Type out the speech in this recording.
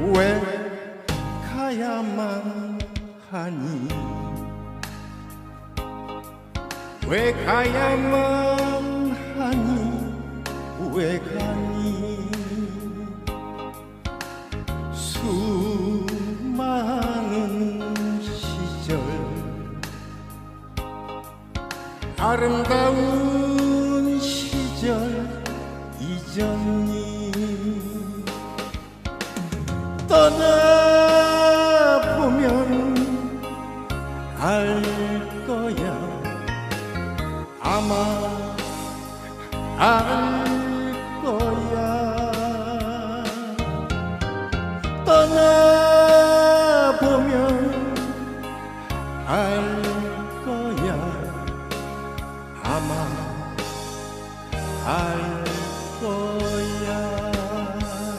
왜 가야만 하니? 왜 가야만 하니? 왜 가니? 수많은 시절 아름다운 시절 잊었니 떠나보면 알 거야. 아마 알 거야. 떠나보면 알 거야. 아마 알 거야.